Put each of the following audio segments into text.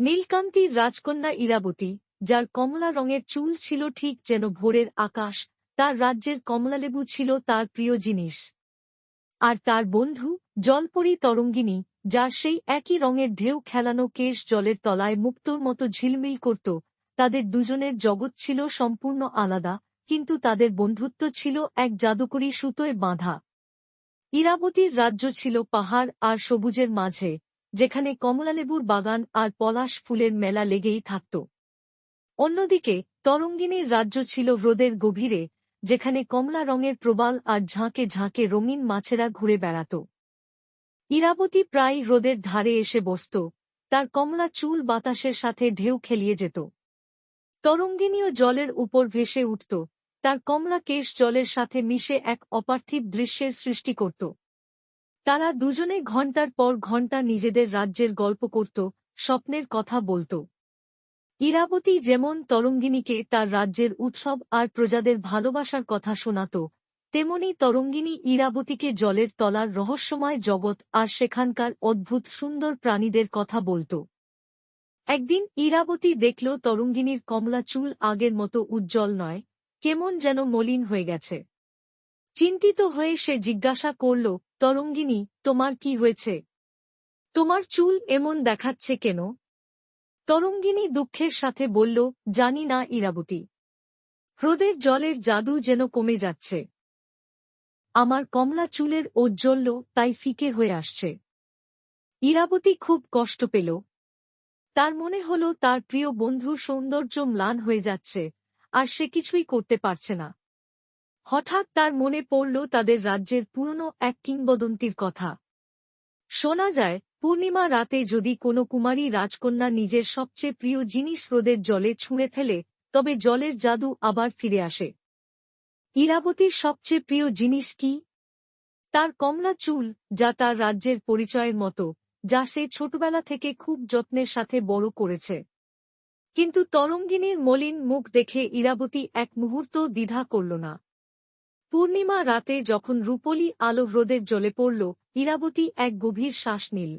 নীলকান্তির রাজকন্যা ইরাবতী, যার কমলা রঙের চুল ছিল ঠিক যেন ভোরের আকাশ, তার রাজ্যের কমলালেবু ছিল তার প্রিয় জিনিস। আর তার বন্ধু, জলপরী তরঙ্গিনী, যার সেই একই রঙের ঢেউ খেলানো কেশ জলের তলায় মুক্তোর মতো ঝিলমিল করত, তাদের দুজনের জগৎ ছিল সম্পূর্ণ আলাদা, কিন্তু তাদের বন্ধুত্ব ছিল এক জাদুকরী সুতোয় বাঁধা। ইরাবতীর রাজ্য ছিল পাহাড় আর সবুজের মাঝে যেখানে কমলালেবুর বাগান আর পলাশ ফুলের মেলা লেগেই থাকত। অন্যদিকে, তরঙ্গিনীর রাজ্য ছিল হ্রদের গভীরে, যেখানে কমলা রঙের প্রবাল আর ঝাঁকে ঝাঁকে রঙিন মাছেরা ঘুরে বেড়াত। ইরাবতী প্রায় হ্রদের ধারে এসে বসত, তার কমলা চুল বাতাসের সাথে ঢেউ খেলিয়ে যেত। তরঙ্গিনীও জলের উপর ভেসে উঠত, তার কমলা কেশ জলের সাথে মিশে এক অপার্থিব দৃশ্যের সৃষ্টি করত। তারা দুজনে ঘণ্টার পর ঘণ্টা নিজেদের রাজ্যের গল্প করত, স্বপ্নের কথা বলত। ইরাবতী যেমন তরঙ্গিনীকে তার রাজ্যের উৎসব আর প্রজাদের ভালোবাসার কথা শোনাত, তেমনি তরঙ্গিনী ইরাবতীকে জলের তলার রহস্যময় জগৎ আর সেখানকার অদ্ভুত সুন্দর প্রাণীদের কথা বলত। একদিন ইরাবতী দেখল তরঙ্গিনীর কমলা চুল আগের মতো উজ্জ্বল নয়, কেমন যেন মলিন হয়ে গেছে। চিন্তিত হয়ে সে জিজ্ঞাসা করল, তরঙ্গিনী, তোমার কি হয়েছে? তোমার চুল এমন দেখাচ্ছে কেন? তরঙ্গিনী দুঃখের সাথে বলল, জানি না ইরাবতী। হ্রদের জলের জাদু যেন কমে যাচ্ছে। আমার কমলা চুলের ঔজ্জ্বল্য তাই ফিকে হয়ে আসছে। ইরাবতী খুব কষ্ট পেল। তার মনে হল তার প্রিয় বন্ধুর সৌন্দর্য ম্লান হয়ে যাচ্ছে, আর সে কিছুই করতে পারছে না। হঠাৎ তার মনে পড়ল তাদের রাজ্যের পুরনো এক কিংবদন্তির কথা। শোনা যায়, পূর্ণিমা রাতে যদি কোনো কুমারী রাজকন্যা নিজের সবচেয়ে প্রিয় জিনিস রোদের জলে ছুঁড়ে ফেলে, তবে জলের জাদু আবার ফিরে আসে। ইরাবতীর সবচেয়ে প্রিয় জিনিস কি? তার কমলা চুল, যা তার রাজ্যের পরিচয়ের মতো, যা সে ছোটবেলা থেকে খুব যত্নের সাথে বড় করেছে। কিন্তু তরঙ্গিনীর মলিন মুখ দেখে ইরাবতী এক মুহূর্ত দ্বিধা করল না। পূর্ণিমা রাতে যখন রূপলি আলো হ্রদের জলে পড়ল, ইরাবতী এক গভীর শ্বাস নিল।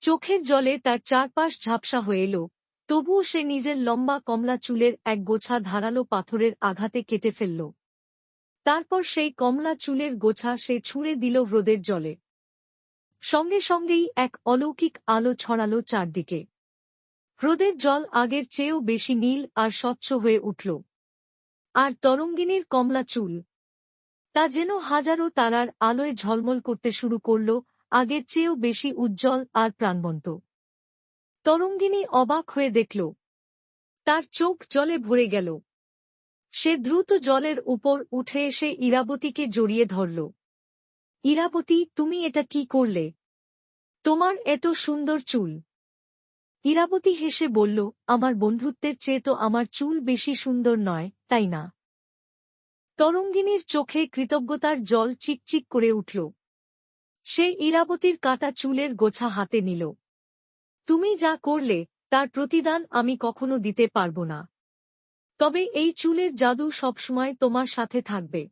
চোখের জলে তার চারপাশ ঝাপসা হয়ে এল, তবুও সে নিজের লম্বা কমলা চুলের এক গোছা ধারালো পাথরের আঘাতে কেটে ফেলল। তারপর সেই কমলা চুলের গোছা সে ছুঁড়ে দিল হ্রদের জলে। সঙ্গে সঙ্গেই এক অলৌকিক আলো ছড়ালো চারদিকে। হ্রদের জল আগের চেয়েও বেশি নীল আর স্বচ্ছ হয়ে উঠল। আর তরঙ্গিনীর কমলা চুল তা যেন হাজারো তারার আলোয় ঝলমল করতে শুরু করল, আগের চেয়েও বেশি উজ্জ্বল আর প্রাণবন্ত। তরঙ্গিনী অবাক হয়ে দেখল, তার চোখ জলে ভরে গেল। সে দ্রুত জলের উপর উঠে এসে ইরাবতীকে জড়িয়ে ধরল। ইরাবতী, তুমি এটা কি করলে? তোমার এত সুন্দর চুল। ইরাবতী হেসে বলল, আমার বন্ধুত্বের চেয়ে তো আমার চুল বেশি সুন্দর নয়, তাই না? তরঙ্গিনীর চোখে কৃতজ্ঞতার জল চিকচিক করে উঠল। সে ইরাবতীর কাটা চুলের গোছা হাতে নিল। তুমি যা করলে, তার প্রতিদান আমি কখনো দিতে পারব না। তবে এই চুলের জাদু সবসময় তোমার সাথে থাকবে।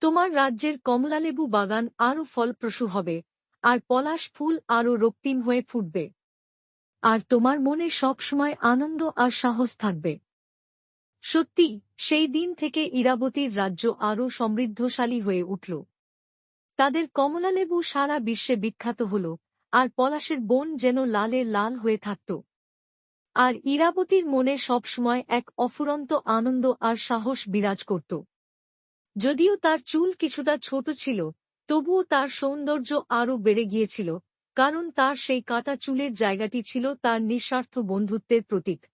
তোমার রাজ্যের কমলালেবু বাগান আরও ফলপ্রসূ হবে, আর পলাশ ফুল আরও রক্তিম হয়ে ফুটবে। আর তোমার মনে সবসময় আনন্দ আর সাহস থাকবে। সত্যি সেই দিন থেকে ইরাবতীর রাজ্য আরও সমৃদ্ধশালী হয়ে উঠল। তাদের কমলালেবু সারা বিশ্বে বিখ্যাত হল, আর পলাশের বন যেন লালে লাল হয়ে থাকত। আর ইরাবতীর মনে সবসময় এক অফুরন্ত আনন্দ আর সাহস বিরাজ করত। যদিও তার চুল কিছুটা ছোট ছিল, তবুও তার সৌন্দর্য আরও বেড়ে গিয়েছিল, কারণ তার সেই কাটা চুলের জায়গাটি ছিল তার নিঃস্বার্থ বন্ধুত্বের প্রতীক।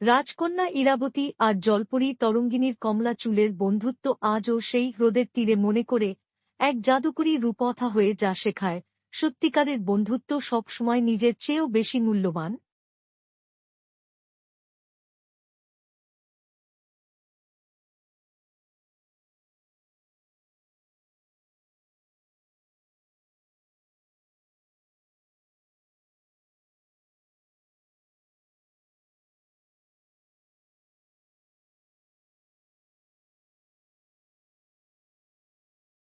রাজকন্যা ইরাবতী আর জলপরী তরঙ্গিনীর কমলা চুলের বন্ধুত্ব আজও সেই হ্রদের তীরে মনে করে এক জাদুকরী রূপথা হয়ে যা শেখায়। সত্যিকারের বন্ধুত্ব সবসময় নিজের চেয়েও বেশি মূল্যবান।